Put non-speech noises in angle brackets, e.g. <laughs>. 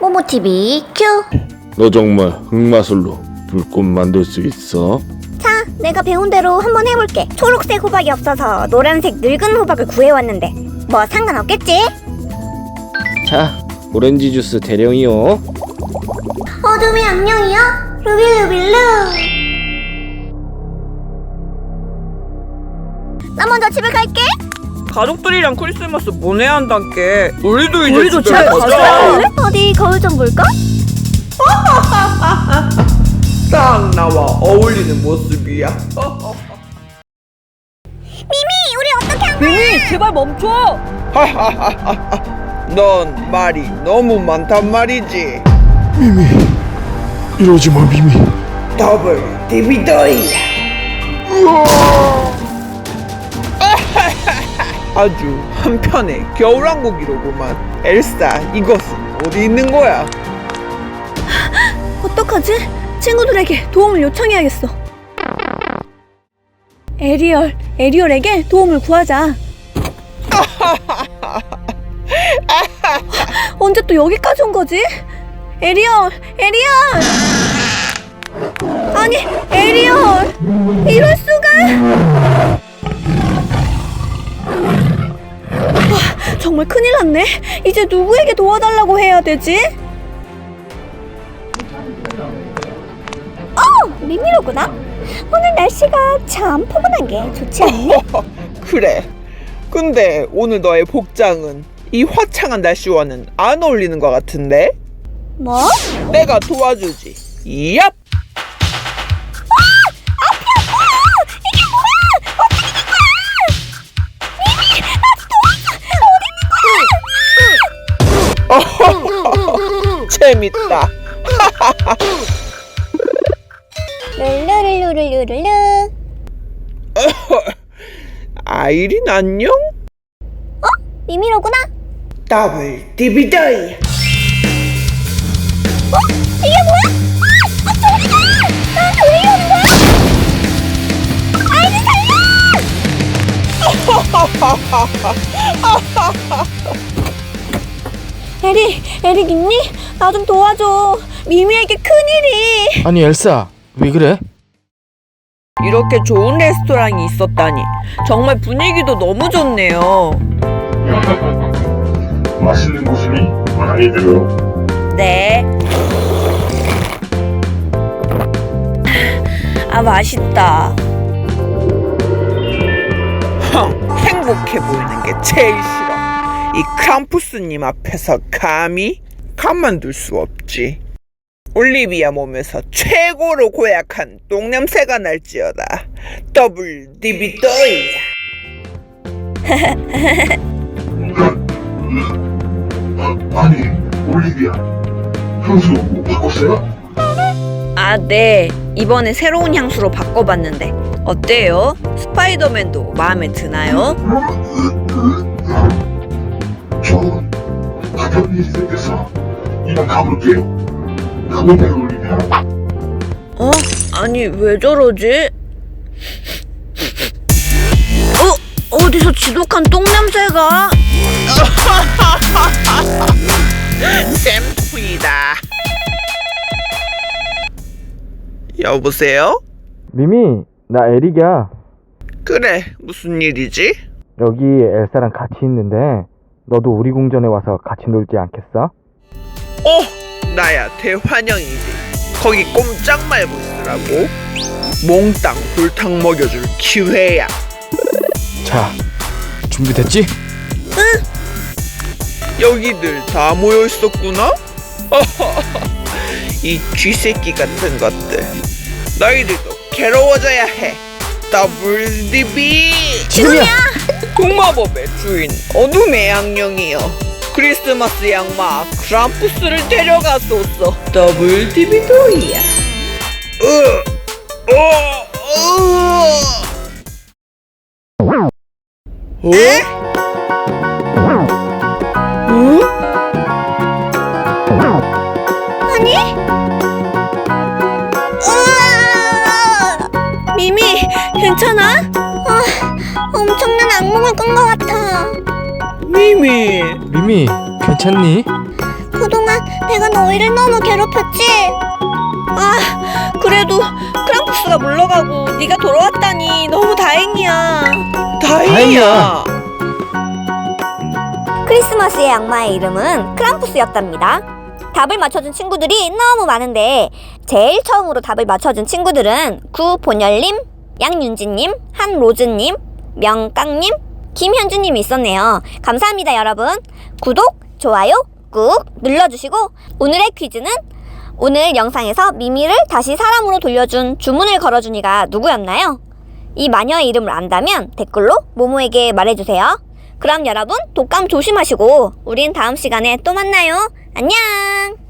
모모TV 큐! 너 정말 흑마술로 불꽃 만들 수 있어? 자, 내가 배운 대로 한번 해볼게. 초록색 호박이 없어서 노란색 늙은 호박을 구해왔는데 뭐 상관없겠지? 자, 오렌지 주스 대령이요. 어둠의 악령이요? 루빌루빌루 나 먼저 집에 갈게 가족들이랑 크리스마스 보내야 한단께 우리도 이제 우리도 집에 가자. 어디 거울 좀 볼까? <laughs> 딱 나와 어울리는 모습이야 <laughs> 미미 우리 어떻게 한 거야? 미미 제발 멈춰 <laughs> 넌 말이 너무 많단 말이지 미미, 이러지 마, 미미. 더블 디비더이 아주 한편의 겨울왕국이로구만 엘사 이것은 어디 있는 거야? <gasps> 어떡하지? 친구들에게 도움을 요청해야겠어. 에리얼 에리얼에게 도움을 구하자. <laughs> 언제 또 여기까지 온 거지? 에리얼 에리얼! 아니 에리얼! 이럴 수가 정말 큰일 났네? 이제 누구에게 도와달라고 해야 되지? 어, 미미로구나? 오늘 날씨가 참 포근한 게 좋지 않니? <laughs> 그래. 근데 오늘 너의 복장은 이 화창한 날씨와는 안 어울리는 것 같은데? 뭐? 내가 도와주지. 얍 재밌다 룰루룰루룰루룰루 <laughs> 아이린 안녕? 미미로구나 더블 디비더이 이게 뭐야? 아! 아 저리 가! 나한테 왜 이러는 거야? 아이들 <laughs> 에리, 에릭 있니? 나 좀 도와줘. 미미에게 큰일이. 아니, 엘사, 왜 그래? 이렇게 좋은 레스토랑이 있었다니 정말 분위기도 너무 좋네요 <laughs> 맛있는 곳이니 많이 들어. 네. 아, 맛있다. 헝, 행복해 보이는 게 제일 싫어 이 크람푸스님 앞에서 감히 가만둘 수 없지 올리비아 몸에서 최고로 고약한 똥냄새가 날지어다 더블 디비더이 아니, 올리비아. 향수 못 바꿨어요? 아, 네. 이번에 새로운 향수로 바꿔봤는데 어때요? 스파이더맨도 마음에 드나요? 전 급한 일이 생겨서 이만 가볼게요. 가볼게, 올리비아. 어? 아니, 왜 저러지? 어? 어디서 지독한 똥냄새가? <laughs> 샘프이다 여보세요? 미미, 나 에릭이야. 그래 무슨 일이지? 여기 엘사랑 같이 있는데, 너도 우리 궁전에 와서 같이 놀지 않겠어? 어? 나야 대환영이지. 거기 꼼짝 말고 있으라고? 몽땅 골탕 먹여줄 기회야. 자, 준비됐지? 여기들 다 모여 있었구나? <laughs> 이 쥐새끼 같은 것들. 너희들도 괴로워져야 해. 더블 디비. 지금이야! 동마법의 주인 어둠의 악령이여 크리스마스 양마 크람푸스를 데려가소서 더블 디비도이야 으, 어, 으. 어? 으아! 미미, 괜찮아? 아, 엄청난 악몽을 꾼 것 같아 미미 미미, 괜찮니? 그동안 내가 너희를 너무 괴롭혔지? 아, 그래도 크랑푸스가 물러가고 네가 돌아왔다니 너무 다행이야. 다행이야 크리스마스의 악마의 이름은 크람푸스였답니다. 답을 맞춰준 친구들이 너무 많은데 제일 처음으로 답을 맞춰준 친구들은 구본열님, 양윤지님, 한로즈님, 명깡님, 김현주님이 있었네요. 감사합니다 여러분. 구독, 좋아요 꾹 눌러주시고 오늘의 퀴즈는 오늘 영상에서 미미를 다시 사람으로 돌려준 주문을 걸어준 이가 누구였나요? 이 마녀의 이름을 안다면 댓글로 모모에게 말해주세요. 그럼 여러분 독감 조심하시고 우린 다음 시간에 또 만나요. 안녕!